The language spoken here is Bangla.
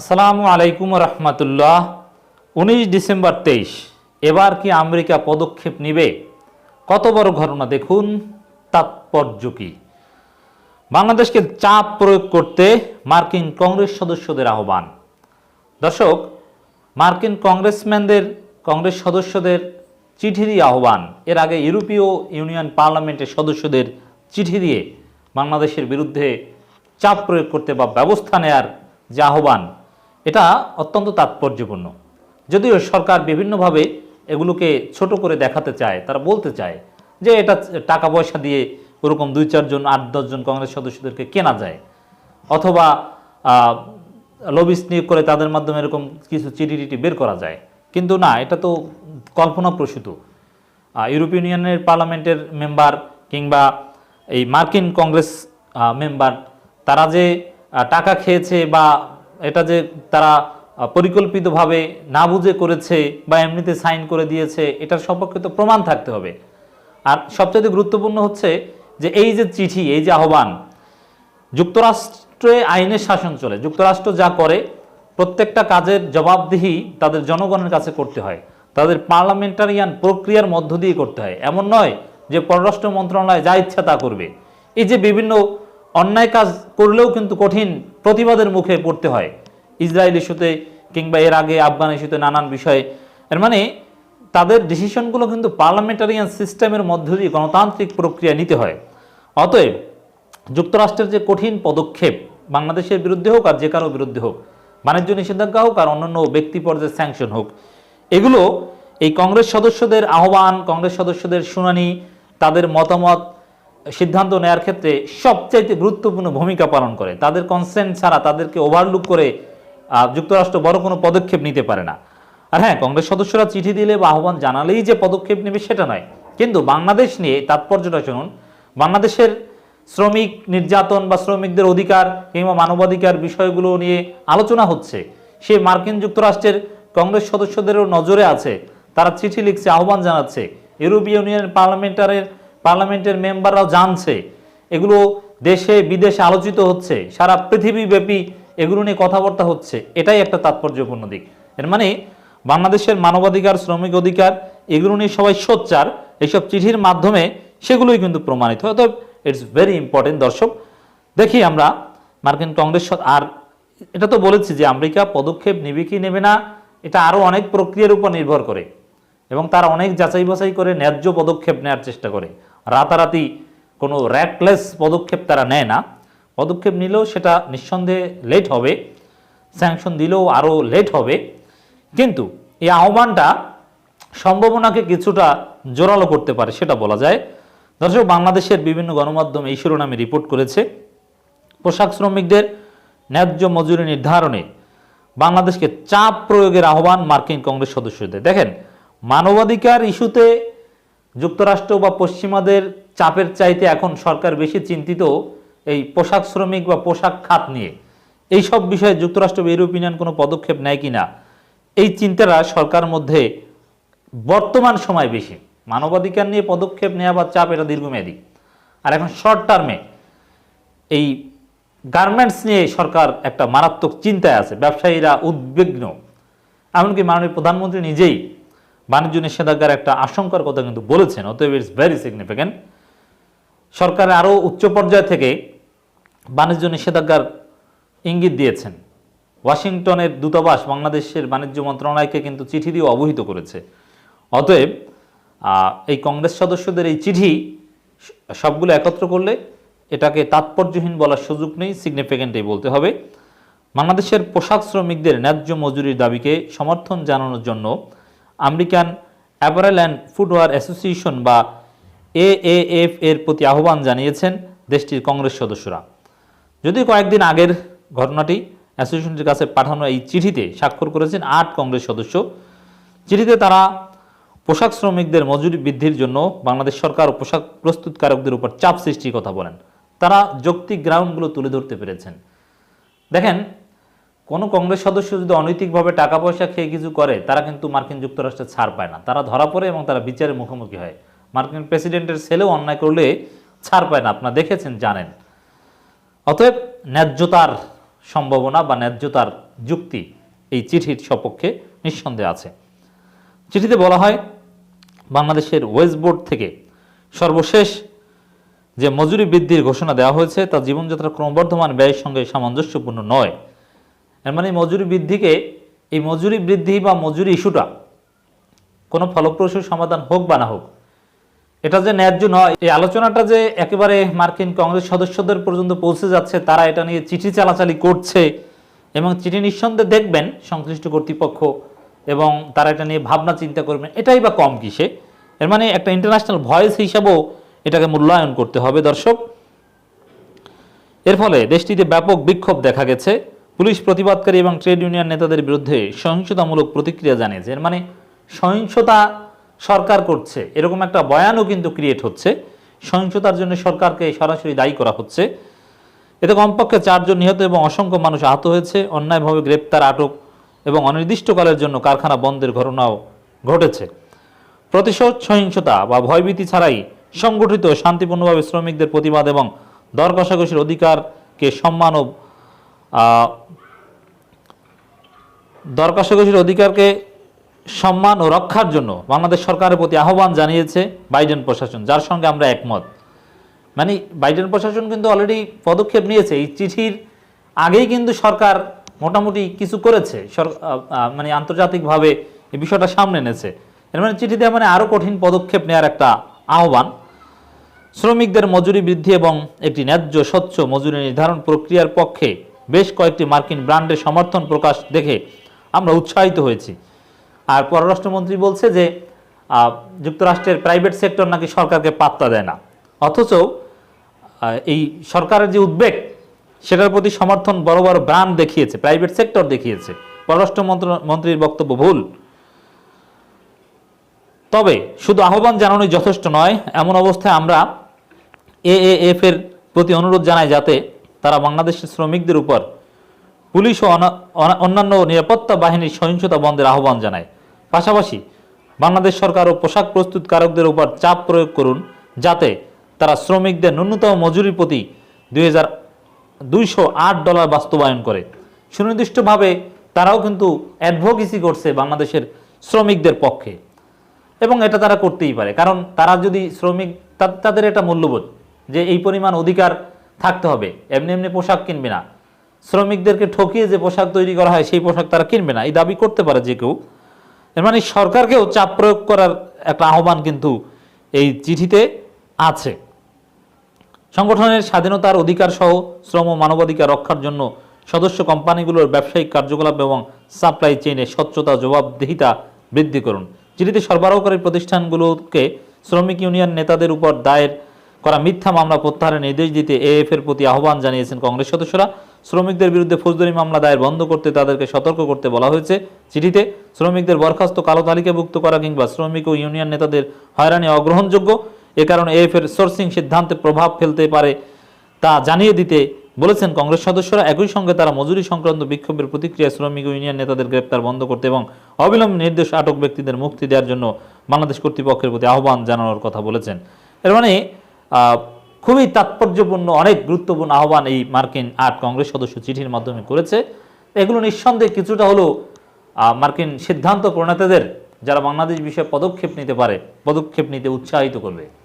আসসালামু আলাইকুম রহমতুল্লাহ। উনিশ ডিসেম্বর তেইশ, এবার কি আমেরিকা পদক্ষেপ নিবে? কত বড় ঘটনা দেখুন, তাৎপর্য কি? বাংলাদেশকে চাপ প্রয়োগ করতে মার্কিন কংগ্রেস সদস্যদের আহ্বান। দর্শক, মার্কিন কংগ্রেসম্যানদের, কংগ্রেস সদস্যদের চিঠিরই আহ্বান। এর আগে ইউরোপীয় ইউনিয়ন পার্লামেন্টের সদস্যদের চিঠি দিয়ে বাংলাদেশের বিরুদ্ধে চাপ প্রয়োগ করতে বা ব্যবস্থা নেয়ার যে আহ্বান এটা অত্যন্ত তাৎপর্যপূর্ণ। যদিও সরকার বিভিন্নভাবে এগুলোকে ছোট করে দেখাতে চায়, তারা বলতে চায় যে এটা টাকা পয়সা দিয়ে ওরকম দুই চারজন, আট দশজন কংগ্রেস সদস্যদেরকে কেনা যায়। অথবা লবিস নিয়োগ করে তাদের মাধ্যমে এরকম কিছু চিঠি টিটি বের করা যায়। কিন্তু না, এটা তো কল্পনাপ্রসূত ইউরোপীয় ইউনিয়নের পার্লামেন্টের মেম্বার কিংবা এই মার্কিন কংগ্রেস মেম্বার, তারা যে টাকা খেয়েছে বা এটা যে তারা পরিকল্পিতভাবে না বুঝে করেছে বা এমনিতে সাইন করে দিয়েছে, এটার সম্পর্কে তো প্রমাণ থাকতে হবে। আর সবচেয়ে গুরুত্বপূর্ণ হচ্ছে যে এই যে চিঠি, এই যে আহ্বান, যুক্তরাষ্ট্রে আইনের শাসন চলে। যুক্তরাষ্ট্র যা করে, প্রত্যেকটা কাজের জবাবদিহি তাদের জনগণের কাছে করতে হয়। তাদের পার্লামেন্টারিয়ান প্রক্রিয়ার মধ্য দিয়ে করতে হয়। এমন নয় যে পররাষ্ট্র মন্ত্রণালয় যা ইচ্ছা তা করবে। এই যে বিভিন্ন অন্যায় কাজ করলেও কিন্তু কঠিন প্রতিবাদের মুখে পড়তে হয়। ইসরায়েল ইস্যুতে কিংবা এর আগে আফগান ইস্যুতে নানান বিষয়ে। এর মানে তাদের ডিসিশনগুলো কিন্তু পার্লামেন্টারিয়ান সিস্টেমের মধ্য দিয়ে গণতান্ত্রিক প্রক্রিয়া নিতে হয়। অতএব যুক্তরাষ্ট্রের যে কঠিন পদক্ষেপ, বাংলাদেশের বিরুদ্ধে হোক আর যে কারও বিরুদ্ধে হোক, বাণিজ্য নিষেধাজ্ঞা হোক আর অন্যান্য ব্যক্তি পর্যায়ে স্যাংশন হোক, এগুলো এই কংগ্রেস সদস্যদের আহ্বান, কংগ্রেস সদস্যদের শুনানি, তাদের মতামত সিদ্ধান্ত নেয়ার ক্ষেত্রে সবচাইতে গুরুত্বপূর্ণ ভূমিকা পালন করে। তাদের কনসেন্ট ছাড়া তাদেরকে ওভারলুক করে যুক্তরাষ্ট্র বড় কোনো পদক্ষেপ নিতে পারে না। আর হ্যাঁ কংগ্রেস সদস্যরা চিঠি দিলে বা আহ্বান জানালেই যে পদক্ষেপ নেবে সেটা নয়। কিন্তু বাংলাদেশ নিয়ে তাৎপর্যটা শুনুন। বাংলাদেশের শ্রমিক নির্যাতন বা শ্রমিকদের অধিকার কিংবা মানবাধিকার বিষয়গুলো নিয়ে আলোচনা হচ্ছে। সে মার্কিন যুক্তরাষ্ট্রের কংগ্রেস সদস্যদেরও নজরে আছে। তারা চিঠি লিখছে, আহ্বান জানাচ্ছে। ইউরোপীয় ইউনিয়নের পার্লামেন্টারের পার্লামেন্টের মেম্বাররাও জানছে। এগুলো দেশে, বিদেশে আলোচিত হচ্ছে। সারা পৃথিবীব্যাপী এগুলো নিয়ে কথাবার্তা হচ্ছে। এটাই একটা তাৎপর্যপূর্ণ দিক। এর মানে বাংলাদেশের মানবাধিকার, শ্রমিক অধিকার, এগুলো নিয়ে সবাই সোচ্চার। এইসব চিঠির মাধ্যমে সেগুলোই কিন্তু প্রমাণিত। অতএব ইটস ভেরি ইম্পর্টেন্ট দর্শক। দেখি আমরা মার্কিন কংগ্রেস আর এটা তো বলেছি যে আমেরিকা পদক্ষেপ নেবে কি নেবে না, এটা আরও অনেক প্রক্রিয়ার উপর নির্ভর করে এবং তারা অনেক যাচাই বাছাই করে ন্যায্য পদক্ষেপ নেওয়ার চেষ্টা করে। রাতারাতি কোনো র্যাকলেস পদক্ষেপ তারা নেয় না। পদক্ষেপ নিলেও সেটা নিঃসন্দেহে লেট হবে স্যাংশন দিলেও আরও লেট হবে। কিন্তু এই আহ্বানটা সম্ভাবনাকে কিছুটা জোরালো করতে পারে সেটা বলা যায়। দর্শক, বাংলাদেশের বিভিন্ন গণমাধ্যম এই শিরোনামে রিপোর্ট করেছে। পোশাক শ্রমিকদের ন্যায্য মজুরি নির্ধারণে বাংলাদেশকে চাপ প্রয়োগের আহ্বান মার্কিন কংগ্রেস সদস্যদের। দেখেন, মানবাধিকার ইস্যুতে যুক্তরাষ্ট্র বা পশ্চিমাদের চাপের চাইতে এখন সরকার বেশি চিন্তিত এই পোশাক শ্রমিক বা পোশাক খাত নিয়ে। এই সব বিষয়ে যুক্তরাষ্ট্র বা ইউরোপ ইউনিয়ন কোনো পদক্ষেপ নেয় কিনা? এই চিন্তাটা সরকার মধ্যে বর্তমান সময় বেশি। মানবাধিকার নিয়ে পদক্ষেপ নেওয়া বা চাপ এটা দীর্ঘমেয়াদী। আর এখন শর্ট টার্মে এই গার্মেন্টস নিয়ে সরকার একটা মারাত্মক চিন্তায় আছে। ব্যবসায়ীরা উদ্বিগ্ন। এমনকি মাননীয় প্রধানমন্ত্রী নিজেই বাণিজ্য নিষেধাজ্ঞার একটা আশঙ্কার কথা কিন্তু বলেছেন, অতএব ইটস ভেরি সিগনিফিক্যান্ট সরকার আরও উচ্চ পর্যায় থেকে বাণিজ্য নিষেধাজ্ঞার ইঙ্গিত দিয়েছেন। ওয়াশিংটনের দূতাবাস বাংলাদেশের বাণিজ্য মন্ত্রণালয়কে কিন্তু চিঠি দিয়ে অবহিত করেছে। অতএব এই কংগ্রেস সদস্যদের এই চিঠি সবগুলো একত্র করলে এটাকে তাৎপর্যহীন বলার সুযোগ নেই সিগনিফিক্যান্টই বলতে হবে। বাংলাদেশের পোশাক শ্রমিকদের ন্যায্য মজুরির দাবিকে সমর্থন জানানোর জন্য American Apparel and Footwear Association বা এএএফ এর প্রতি আহ্বান জানিয়েছেন দেশটির কংগ্রেস সদস্যরা। যদিও কয়েকদিন আগের ঘটনাটি অ্যাসোসিয়েশনের কাছে পাঠানো এই চিঠিতে স্বাক্ষর করেছেন আট কংগ্রেস সদস্য। চিঠিতে তারা, পোশাক শ্রমিকদের মজুরি বৃদ্ধির জন্য বাংলাদেশ সরকার ও পোশাক প্রস্তুতকারকদের উপর চাপ সৃষ্টির কথা বলেন। তারা যৌক্তিক গ্রাউন্ডগুলো তুলে ধরতে পেরেছেন। দেখেন কোনো কংগ্রেস সদস্য যদি অনৈতিকভাবে টাকা পয়সা খেয়ে কিছু করে, তারা কিন্তু মার্কিন যুক্তরাষ্ট্রে ছাড় পায় না। তারা ধরা পড়ে এবং তারা বিচারের মুখোমুখি হয়। মার্কিন প্রেসিডেন্টের ছেলেও অন্যায় করলে ছাড় পায় না। আপনারা দেখেছেন, জানেন। অতএব ন্যায্যতার সম্ভাবনা বা ন্যায্যতার যুক্তি এই চিঠির সপক্ষে নিঃসন্দেহে আছে। চিঠিতে বলা হয়, বাংলাদেশের ওয়েস্ট বোর্ড থেকে সর্বশেষ যে মজুরি বৃদ্ধির ঘোষণা দেওয়া হয়েছে, তা জীবনযাত্রার ক্রমবর্ধমান ব্যয়ের সঙ্গে সামঞ্জস্যপূর্ণ নয়। এর মানে মজুরি বৃদ্ধিকে, এই মজুরি বৃদ্ধি বা মজুরি ইস্যুটা কোনো ফলপ্রসূ সমাধান হোক বা না হোক, এটা যে ন্যায্য নয়, এই আলোচনাটা যে একেবারে মার্কিন কংগ্রেস সদস্যদের পর্যন্ত পৌঁছে যাচ্ছে, তারা এটা নিয়ে চিঠি চালাচালি করছে এবং চিঠি নিঃসন্দেহে দেখবেন সংশ্লিষ্ট কর্তৃপক্ষ এবং তারা এটা নিয়ে ভাবনা চিন্তা করবেন, এটাই বা কম কিসে? এর মানে একটা ইন্টারন্যাশনাল ভয়েস হিসাবেও এটাকে মূল্যায়ন করতে হবে দর্শক। এর ফলে দেশটিতে ব্যাপক বিক্ষোভ দেখা গেছে। পুলিশ প্রতিবাদকারী এবং ট্রেড ইউনিয়ন নেতাদের বিরুদ্ধে সহিংসতামূলক প্রতিক্রিয়া জানিয়েছে। মানে সহিংসতা সরকার করছে। এরকম একটা বয়ানও কিন্তু ক্রিয়েট হচ্ছে। সহিংসতার জন্য সরকারকে সরাসরি দায়ী করা হচ্ছে। এতে কমপক্ষে চারজন নিহত এবং অসংখ্য মানুষ আহত হয়েছে। অন্যায়ভাবে গ্রেপ্তার, আটক এবং অনির্দিষ্টকালের জন্য কারখানা বন্ধের ঘটনাও ঘটেছে। প্রতিশোধ, সহিংসতা বা ভয়ভীতি ছাড়াই সংগঠিত শান্তিপূর্ণভাবে শ্রমিকদের প্রতিবাদ এবং দর কষাকষির অধিকারকে সম্মান ও আহ, দর অধিকারকে সম্মান ও রক্ষার জন্য। বাংলাদেশ সরকারের প্রতি আহ্বান জানিয়েছে বাইডেন প্রশাসন যার সঙ্গে আমরা একমত। মানে বাইডেন প্রশাসন কিন্তু অলরেডি পদক্ষেপ নিয়েছে। এই চিঠির আগেই কিন্তু সরকার মোটামুটি কিছু করেছে। মানে আন্তর্জাতিকভাবে এই বিষয়টা সামনে এনেছে। এর মানে চিঠিতে মানে আরও কঠিন পদক্ষেপ নেওয়ার একটা আহ্বান। শ্রমিকদের মজুরি বৃদ্ধি এবং একটি ন্যায্য স্বচ্ছ মজুরি নির্ধারণ প্রক্রিয়ার পক্ষে বেশ কয়েকটি মার্কিন ব্র্যান্ডের সমর্থন প্রকাশ দেখে আমরা উৎসাহিত হয়েছি। আর পররাষ্ট্রমন্ত্রী বলছে যে যুক্তরাষ্ট্রের প্রাইভেট সেক্টর নাকি সরকারকে পাত্তা দেয় না। অথচ এই সরকারের যে উদ্বেগ, সেটার প্রতি সমর্থন বড় বড় ব্র্যান্ড দেখিয়েছে, প্রাইভেট সেক্টর দেখিয়েছে। পররাষ্ট্র মন্ত্র- মন্ত্রীর বক্তব্য ভুল। তবে শুধু আহ্বান জানানোই যথেষ্ট নয়, এমন অবস্থায় আমরা এএএফ এর প্রতি অনুরোধ জানাই যাতে তারা বাংলাদেশের শ্রমিকদের উপর পুলিশ ও অনা- অনা- অন্যান্য নিরাপত্তা বাহিনীর সহিংসতা বন্ধের আহ্বান জানায়। পাশাপাশি বাংলাদেশ সরকার ও পোশাক প্রস্তুতকারকদের উপর চাপ প্রয়োগ করুন যাতে তারা শ্রমিকদের ন্যূনতম মজুরির প্রতি দুই হাজার দুইশো আট ডলার বাস্তবায়ন করে। সুনির্দিষ্টভাবে তারাও কিন্তু অ্যাডভোকেসি করছে বাংলাদেশের শ্রমিকদের পক্ষে। এবং এটা তারা করতেই পারে। কারণ তারা যদি শ্রমিক তাদের এটা মূল্যবোধ যে এই পরিমাণ অধিকার থাকতে হবে। এমনি এমনি পোশাক কিনবে না। শ্রমিকদেরকে ঠকিয়ে যে পোশাক তৈরি করা হয়, সেই পোশাক তারা কিনবে না। এই দাবি করতে পারে যে কেউ। এর মানে সরকারকেও চাপ প্রয়োগ করার একটা আহ্বান কিন্তু এই চিঠিতে আছে। সংগঠনের স্বাধীনতার অধিকার সহ শ্রম ও মানবাধিকার রক্ষার জন্য সদস্য কোম্পানিগুলোর ব্যবসায়িক কার্যকলাপ এবং সাপ্লাই চেইনে স্বচ্ছতা, জবাবদিহিতা বৃদ্ধি করুন। চিঠিতে সরবরাহকারী প্রতিষ্ঠানগুলোকে শ্রমিক ইউনিয়ন নেতাদের উপর দায়ের করা মিথ্যা মামলা প্রত্যাহারের নির্দেশ দিতে এএফ এর প্রতি আহ্বান জানিয়েছেন কংগ্রেস সদস্যরা। শ্রমিকদের বিরুদ্ধে ফৌজদারি মামলা দায়ের বন্ধ করতে তাদেরকে সতর্ক করতে বলা হয়েছে। চিঠিতে, শ্রমিকদের বরখাস্ত কালো তালিকাভুক্ত করা কিংবা শ্রমিক ও ইউনিয়ন নেতাদের হয়রানি অগ্রহণযোগ্য। এ কারণে এএফ এর সোর্সিং সিদ্ধান্তে প্রভাব ফেলতে পারে তা জানিয়ে দিতে বলেছেন কংগ্রেস সদস্যরা। একই সঙ্গে তারা মজুরি সংক্রান্ত বিক্ষোভের প্রতিক্রিয়া শ্রমিক ইউনিয়ন নেতাদের গ্রেপ্তার বন্ধ করতে এবং অবিলম্বে নির্দেশ আটক ব্যক্তিদের মুক্তি দেওয়ার জন্য বাংলাদেশ কর্তৃপক্ষের প্রতি আহ্বান জানানোর কথা বলেছেন। এর মানে খুবই তাৎপর্যপূর্ণ, অনেক গুরুত্বপূর্ণ আহ্বান এই মার্কিন আট কংগ্রেস সদস্য চিঠির মাধ্যমে করেছে। এগুলো নিঃসন্দেহে কিছুটা হলো মার্কিন সিদ্ধান্ত প্রণেতাদের, যারা বাংলাদেশ বিষয়ে পদক্ষেপ নিতে পারে, পদক্ষেপ নিতে উৎসাহিত করবে।